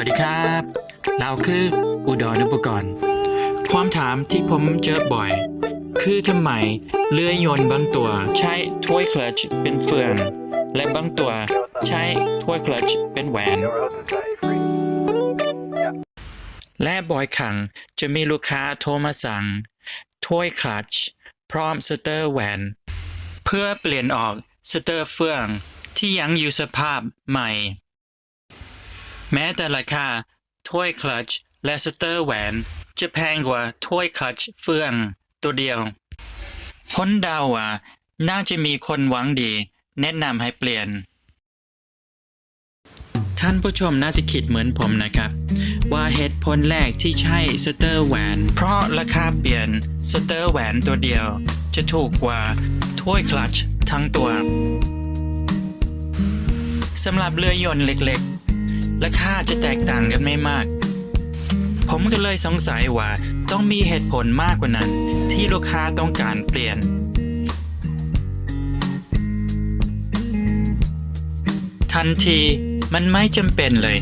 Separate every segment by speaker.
Speaker 1: วัสดีครับ เราคืออุดรอุปกรณ์ ความถามที่ผมเจอบ่อย คือทำไมเรือยนต์บางตัวใช้ถ้วยคลัตช์เป็นเฟือง และบางตัวใช้ถ้วยคลัตช์เป็นแหวน และบ่อยครั้งจะมีลูกค้าโทรมาสั่งถ้วยคลัตช์พร้อมสเตอร์แหวน เพื่อเปลี่ยนออกสเตอร์เฟืองที่ยังอยู่สภาพใหม่ แม้แต่ราคา ถ้วยคลัตช์และสเตอร์แหวน จะแพงกว่าถ้วยคลัตช์เฟืองตัวเดียวพ้นดาว่าน่าจะมีคนหวังดี แนะนำให้เปลี่ยน ท่านผู้ชมน่าจะคิดเหมือนผมนะครับ ว่าเหตุผลแรกที่ใช่สเตอร์แหวน เพราะราคาเปลี่ยนสเตอร์แหวนตัวเดียว จะถูกกว่าถ้วยคลัตช์ทั้งตัวสำหรับเรือยนต์เล็ก ๆราคาจะแตกต่างกันไม่มาก ผมก็เลยสงสัยว่าต้องมีเหตุผลมากกว่านั้น ที่ลูกค้าต้องการเปลี่ยนทันทีมันไม่จำเป็นเลย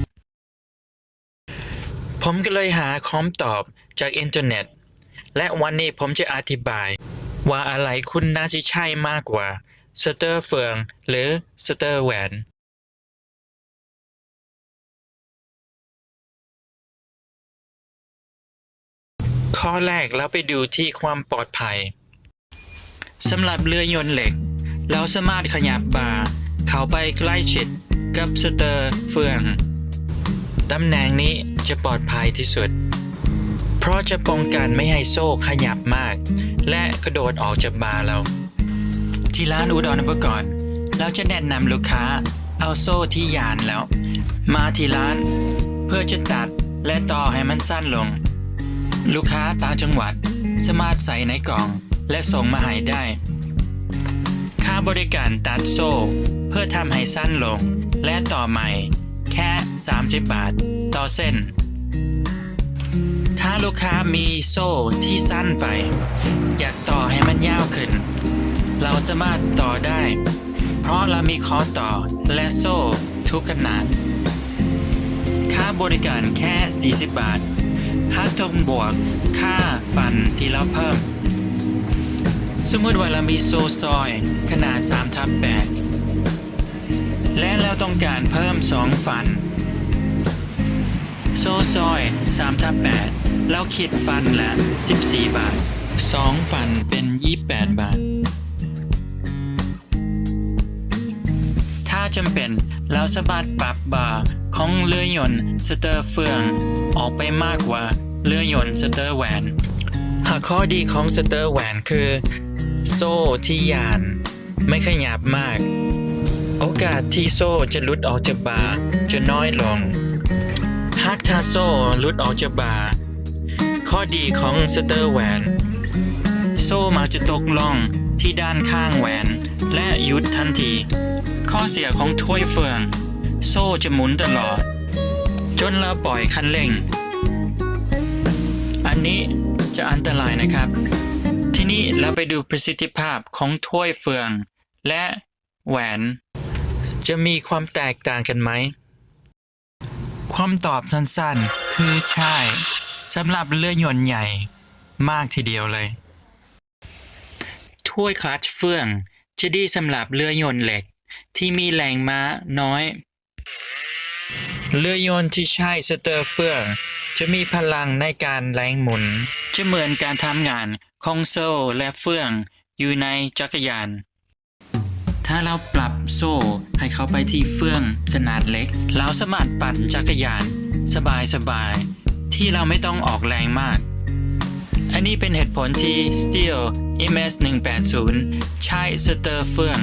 Speaker 1: ผมก็เลยหาคำตอบจากอินเทอร์เน็ต และวันนี้ผมจะอธิบาย ว่าอะไรคุณน่าจะใช่มากกว่าสเตอร์เฟืองหรือสเตอร์แหวน ข้อแรกเราไปดูที่ความปลอดภัยสำหรับเรือยนต์เหล็ก เราสามารถขยับบ่าเข้าไปใกล้ชิดกับสเตอร์เฟืองตำแหน่งนี้จะปลอดภัยที่สุด เพราะจะป้องกันไม่ให้โซ่ขยับมาก และกระโดดออกจากบาร์เรา ที่ร้านอุดรอุปกรณ์เราจะแนะนำลูกค้าเอาโซ่ที่ยานแล้ว มาที่ร้าน เพื่อจะตัดและต่อให้มันสั้นลง ลูกค้าต่างจังหวัด สามารถใส่ในกล่อง และส่งมาให้ได้ ค่าบริการตัดโซ่ เพื่อทำให้สั้นลง และต่อใหม่ แค่ 30 บาท ต่อเส้น ถ้าลูกค้ามีโซ่ที่สั้นไป อยากต่อให้มันยาวขึ้น เราสามารถต่อได้ เพราะเรามีคอต่อและโซ่ทุกขนาด ค่าบริการแค่ 40 บาท หากต้องบวกค่าฟันที่เราเพิ่ม สมมติว่าเรามีโซซอยขนาด3ทับ8และเราต้องการเพิ่ม 2 ฟัน โซซอย3ทับ8เราคิดฟันละ14 บาท 2 ฟันเป็น 28 บาท ถ้าจำเป็นเราสามารถปรับบาร์ของเรือยนต์สเตอร์เฟือง ออกไปมากกว่าเรือยนต์สเตอร์แหวนหากข้อดีของสเตอร์แหวนคือ โซ่ที่ยาน ไม่ขยับมาก โอกาสที่โซ่จะลุดออกจากบาจะน้อยลง หากถ้าโซ่ลุดออกจากบาข้อดีของสเตอร์แหวนโซ่มักจะตกล่องที่ด้านข้างแหวน และหยุดทันที ข้อเสียของถ้วยเฟือง โซ่จะหมุนตลอด นเราปล่อยคันเร่ง อันนี้จะอันตรายนะครับ ทีนี้เราไปดูประสิทธิภาพของถ้วยเฟือง และแหวน จะมีความแตกต่างกันไหม ความตอบสั้นๆ คือใช่สำหรับเรือยนต์ใหญ่มากทีเดียวเลย ถ้วยคลัตช์เฟืองจะดีสำหรับเรือยนต์เหล็กที่มีแรงม้าน้อย เรือยนต์ที่ใช้สเตอร์เฟือง จะมีพลังในการแรงหมุน จะเหมือนการทำงานของโซ่และเฟืองอยู่ในจักรยาน ถ้าเราปรับโซ่ให้เขาไปที่เฟืองขนาดเล็ก เราสามารถปั่นจักรยาน สบายๆที่เราไม่ต้องออกแรงมาก อันนี้เป็นเหตุผลที่ Steel MS 180ใช้สเตอร์เฟือง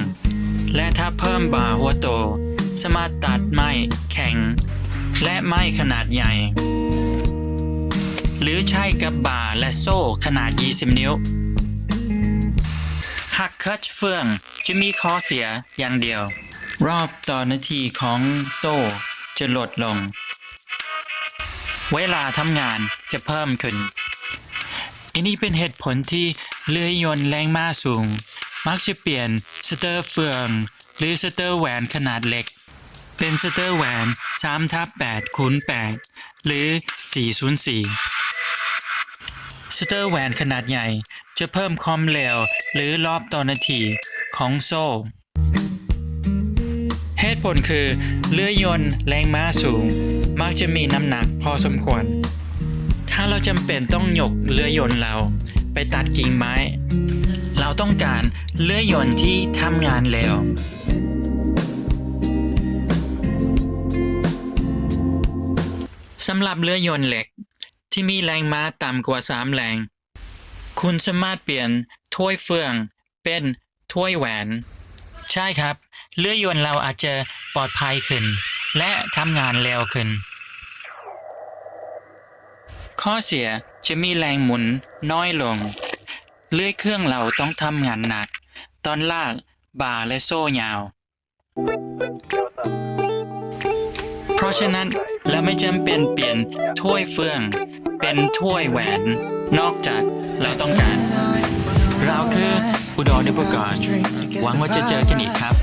Speaker 1: และถ้าเพิ่มบาร์หัวโตสามารถตัดไม้แข็ง และไม้ขนาดใหญ่ หรือใช้กับบาและโซ่ขนาด 20 นิ้วหักคัชเฟืองจะมีข้อเสียอย่างเดียว รอบต่อนาทีของโซ่จะลดลง เวลาทำงานจะเพิ่มขึ้น อันนี้เป็นเหตุผลที่เรือยนต์แรงม้าสูง มักจะเปลี่ยนสเตอร์เฟือง หรือสเตอร์แหวนขนาดเล็ก เป็นสเตอร์แหวน3ทับ8คูณ8หรือ 404 สเตอร์แหวนขนาดใหญ่จะเพิ่มความเร็วหรือรอบต่อนาทีของโซ่ เหตุผลคือเรือยนต์แรงม้าสูง มักจะมีน้ำหนักพอสมควร ถ้าเราจำเป็นต้องยกเรือยนต์เราไปตัดกิ่งไม้ เราต้องการเรือยนต์ที่ทำงานเร็ว สำหรับเรือยนต์เหล็ก ที่มีแรงม้าต่ำกว่า 3 แรง คุณสามารถเปลี่ยนถ้วยเฟือง เป็นถ้วยแหวน ใช่ครับ เรือยนต์เราอาจจะปลอดภัยขึ้น และทำงานเร็วขึ้น ข้อเสียจะมีแรงหมุนน้อยลง เลื่อยเครื่องเราต้องทำงานหนัก ตอนลากบ่าและโซ่ยาวเพราะฉะนั้นเราไม่จำเป็นเปลี่ยนถ้วยเฟือง เป็นถ้วยแหวน นอกจากเราต้องการ เราคืออุดรเดบกรหวังว่าจะเจอกันอีกครับ